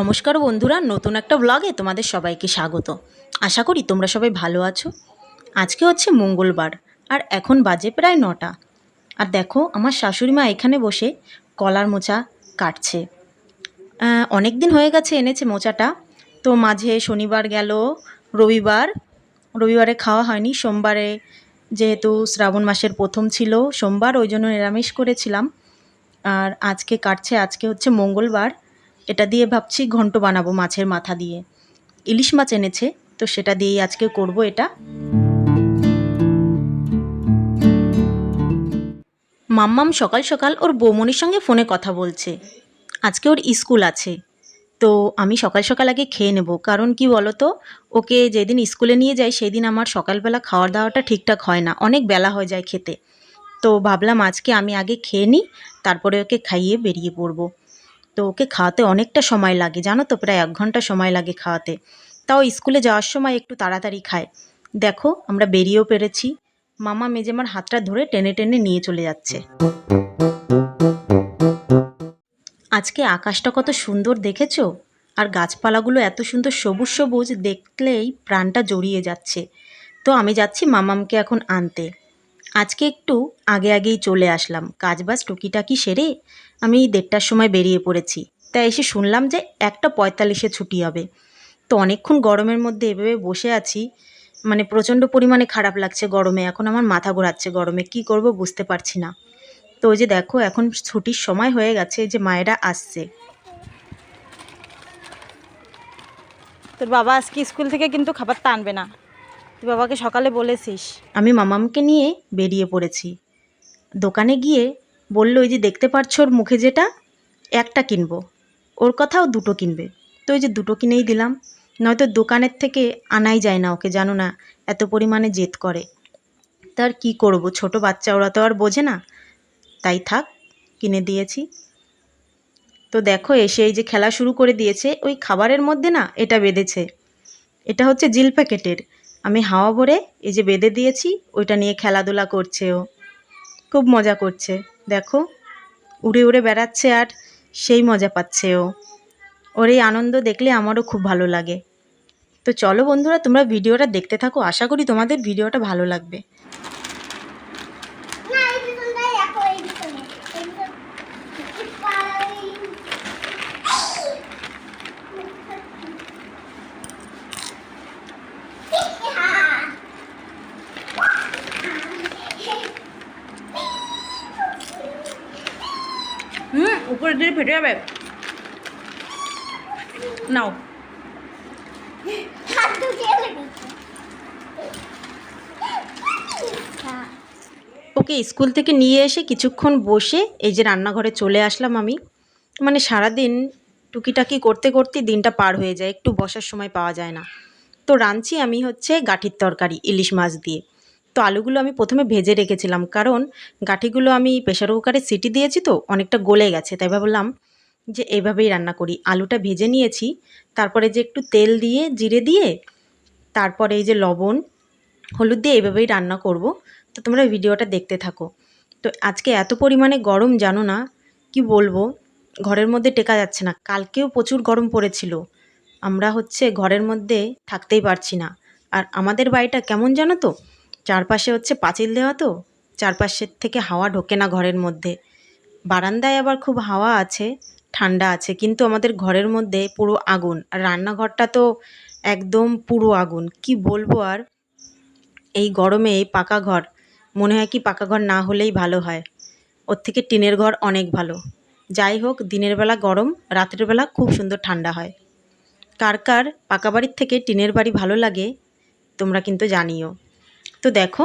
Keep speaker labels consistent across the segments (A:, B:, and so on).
A: নমস্কার বন্ধুরা, নতুন একটা ব্লগে তোমাদের সবাইকে স্বাগত। আশা করি তোমরা সবাই ভালো আছো। আজকে হচ্ছে মঙ্গলবার, আর এখন বাজে প্রায় নটা। আর দেখো, আমার শাশুড়ি মা এখানে বসে কলার মোচা কাটছে। অনেক দিন হয়ে গেছে এনেছে মোচাটা। তো মাঝে শনিবার গেল, রবিবার। রবিবারে খাওয়া হয়নি, সোমবারে যেহেতু শ্রাবণ মাসের প্রথম ছিল, সোমবার ওই জন্য নিরামিষ করেছিলাম। আর আজকে কাটছে, আজকে হচ্ছে মঙ্গলবার। এটা দিয়ে ভাবছি ঘন্ট বানাবো মাছের মাথা দিয়ে। ইলিশ মাছ এনেছে, তো সেটা দিয়েই আজকে করব এটা। মাম্মাম সকাল সকাল ওর বৌমনির সঙ্গে ফোনে কথা বলছে। আজকে ওর স্কুল আছে, তো আমি সকাল সকাল আগে খেয়ে নেব। কারণ কি বলো তো ওকে যেদিন স্কুলে নিয়ে যাই সেদিন আমার সকালবেলা খাওয়ার দাওয়াটা ঠিকঠাক হয় না, অনেক বেলা হয়ে যায় খেতে। তো ভাবলাম আজকে আমি আগে খেয়ে নিই, তারপরে ওকে খাইয়ে বেরিয়ে পড়ব। তো ওকে খাওয়াতে অনেকটা সময় লাগে, জানো তো? প্রায় এক ঘণ্টা সময় লাগে খাওয়াতে। তাও স্কুলে যাওয়ার সময় একটু তাড়াতাড়ি খায়। দেখো, আমরা বেরিয়েও পেরেছি। মামা মেজেমার হাতটা ধরে টেনে টেনে নিয়ে চলে যাচ্ছে। আজকে আকাশটা কত সুন্দর দেখেছ? আর গাছপালাগুলো এত সুন্দর সবুজ সবুজ দেখলেই প্রাণটা জড়িয়ে যাচ্ছে। তো আমি যাচ্ছি মামামকে এখন আনতে। আজকে একটু আগে আগেই চলে আসলাম। কাজবাজ টুকিটাকি সেরে আমি দেড়টার সময় বেরিয়ে পড়েছি। তাই এসে শুনলাম যে একটা পঁয়তাল্লিশে ছুটি হবে। তো অনেকক্ষণ গরমের মধ্যে এভাবে বসে আছি মানে প্রচণ্ড পরিমাণে খারাপ লাগছে গরমে। এখন আমার মাথা ঘোরাচ্ছে গরমে কি করব বুঝতে পারছি না। তো ওই যে দেখো এখন ছুটির সময় হয়ে গেছে যে মায়েরা আসছে।
B: তোর বাবা আজকে স্কুল থেকে কিন্তু খাবারটা আনবে না। তুই বাবাকে সকালে বলেছিস।
A: আমি মামামকে নিয়ে বেরিয়ে পড়েছি। দোকানে গিয়ে বলল ওই যে দেখতে পাচ্ছ ওর মুখে যেটা? একটা কিনবো। ওর কথাও দুটো কিনবে। তো ওই যে দুটো কিনেই দিলাম। নয়তো দোকানের থেকে আনাই যায় না ওকে, জানো না, এত পরিমাণে জেদ করে। তার কি করব? ছোট বাচ্চা, ওরা তো আর বোঝে না। তাই থাক, কিনে দিয়েছি। তো দেখো, এসে এই যে খেলা শুরু করে দিয়েছে। ওই খাবারের মধ্যে না এটা বেঁধেছে। এটা হচ্ছে জিল প্যাকেটের। আমি হাওয়া ভরে এই যে বেঁধে দিয়েছি, ওইটা নিয়ে খেলাধুলা করছে ও। খুব মজা করছে। দেখো, উড়ে উড়ে বেড়াচ্ছে আর সেই মজা পাচ্ছে ও। ওর এই আনন্দ দেখলে আমারও খুব ভালো লাগে। তো চলো বন্ধুরা, তোমরা ভিডিওটা দেখতে থাকো। আশা করি তোমাদের ভিডিওটা ভালো লাগবে
C: না এই পিছনটাই রাখো এই পিছনে এই পিছন- এই পাড়াই।
B: উপরে দিলে ফেটে যাবে। নাও।
A: ওকে, স্কুল থেকে নিয়ে এসে কিছুক্ষণ বসে এই যে রান্নাঘরে চলে আসলাম আমি। মানে সারাদিন টুকিটাকি করতে করতে দিনটা পার হয়ে যায়, একটু বসার সময় পাওয়া যায় না। তো রাঁধছি আমি হচ্ছে গাঠির তরকারি, ইলিশ মাছ দিয়ে। তো আলুগুলো আমি প্রথমে ভেজে রেখেছিলাম। কারণ গাঠিগুলো আমি প্রেশার কুকারে সিটি দিয়েছি তো, অনেকটা গলে গেছে। তাই ভাবলাম যে এইভাবেই রান্না করি। আলুটা ভেজে নিয়েছি, তারপরে যে একটু তেল দিয়ে, জিরে দিয়ে, তারপরে এই যে লবণ, হলুদ দিয়ে এইভাবেই রান্না করব। তো তোমরা ভিডিওটা দেখতে থাকো। তো আজকে এত পরিমাণে গরম জানো না, কি বলব? ঘরের মধ্যে টেকা যাচ্ছে না। কালকেও প্রচুর গরম পড়েছিল। আমরা হচ্ছে ঘরের মধ্যে থাকতেই পারছি না। আর আমাদের বাড়িটা কেমন জানো তো? চারপাশে হচ্ছে পাঁচিল দেওয়া তো চারপাশের থেকে হাওয়া ঢোকে না ঘরের মধ্যে। বারান্দায় আবার খুব হাওয়া আছে, ঠান্ডা আছে, কিন্তু আমাদের ঘরের মধ্যে পুরো আগুন। আর রান্নাঘরটা তো একদম পুরো আগুন। কি বলব আর? এই গরমে এই পাকা ঘর, মনে হয় কি পাকা ঘর না হলেই ভালো হয়। ওর থেকে টিনের ঘর অনেক ভালো। যাই হোক, দিনের বেলা গরম, রাতের বেলা খুব সুন্দর ঠান্ডা হয়। কার কার পাকা বাড়ির থেকে টিনের বাড়ি ভালো লাগে, তোমরা কিন্তু জানিও। তো দেখো,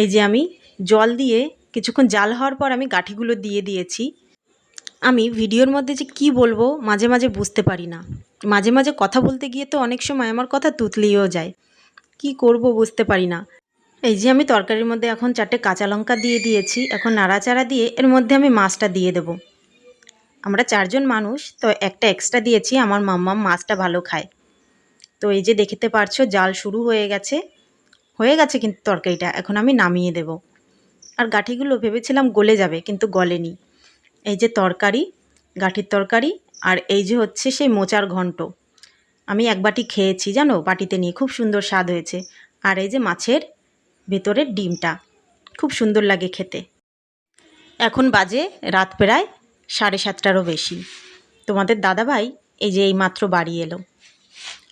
A: এই যে আমি জল দিয়ে কিছুক্ষণ জাল হওয়ার পর আমি গাঠিগুলো দিয়ে দিয়েছি। আমি ভিডিওর মধ্যে যে কি বলব মাঝে মাঝে বুঝতে পারি না। মাঝে মাঝে কথা বলতে গিয়ে তো অনেক সময় আমার কথা তুতলিয়েও যায়। কি করব বুঝতে পারি না। এই যে আমি তরকারির মধ্যে এখন চারটে কাঁচা লঙ্কা দিয়ে দিয়েছি, এখন নাড়াচাড়া দিয়ে এর মধ্যে আমি মাছটা দিয়ে দেব। আমরা চারজন মানুষ, তো একটা এক্সট্রা দিয়েছি, আমার মাম্মাম মাছটা ভালো খায়। তো এই যে দেখতে পারছ, জাল শুরু হয়ে গেছে। হয়ে গেছে কিন্তু তরকারিটা, এখন আমি নামিয়ে দেব। আর গাঠিগুলো ভেবেছিলাম গলে যাবে, কিন্তু গলেনি। এই যে তরকারি, গাঠির তরকারি, আর এই যে হচ্ছে সেই মোচার ঘন্ট। আমি এক বাটি খেয়েছি, জানো? বাটিতে নিয়ে খুব সুন্দর স্বাদ হয়েছে। আর এই যে মাছের ভেতরের ডিমটা, খুব সুন্দর লাগে খেতে। এখন বাজে রাত প্রায় সাড়ে সাতটারও বেশি। তোমাদের দাদাভাই এই যে এইমাত্র বাড়ি এলো।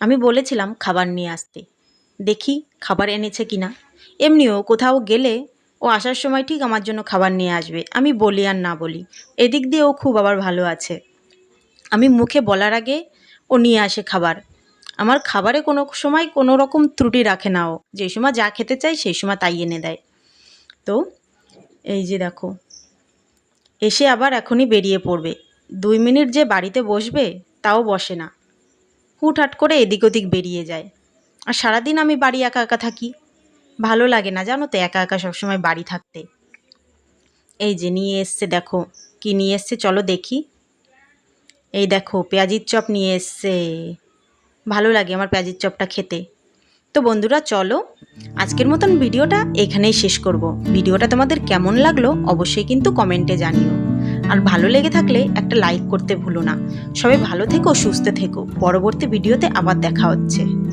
A: আমি বলেছিলাম খাবার নিয়ে আসতে। দেখি খাবার এনেছে কি কিনা। এমনিও কোথাও গেলে ও আসার সময় ঠিক আমার জন্য খাবার নিয়ে আসবে, আমি বলি আর না বলি। এদিক দিয়ে ও খুব আবার ভালো আছে। আমি মুখে বলার আগে ও নিয়ে আসে খাবার। আমার খাবারে কোনো সময় কোনো রকম ত্রুটি রাখে না ও। যেই সময় যা খেতে চাই সেই সময় তাই এনে দেয়। তো এই যে দেখো, এসে আবার এখনই বেরিয়ে পড়বে। দুই মিনিট যে বাড়িতে বসবে তাও বসে না। হুটহাট করে এদিক ওদিক বেরিয়ে যায়। আর সারাদিন আমি বাড়ি একা একা থাকি। ভালো লাগে না, জানো তো, একা একা সবসময় বাড়ি থাকতে। এই যে নিয়ে এসছে, দেখো, কি নিয়ে এসছে, চলো দেখি। এই দেখো, পেঁয়াজির চপ নিয়ে এসছে। ভালো লাগে আমার পেঁয়াজির চপটা খেতে। তো বন্ধুরা, চলো, আজকের মতন ভিডিওটা এখানেই শেষ করব। ভিডিওটা তোমাদের কেমন লাগল, অবশ্যই কিন্তু কমেন্টে জানিও। আর ভালো লেগে থাকলে একটা লাইক করতে ভুলো না। সবাই ভালো থেকো, সুস্থ থেকো। পরবর্তী ভিডিওতে আবার দেখা হচ্ছে।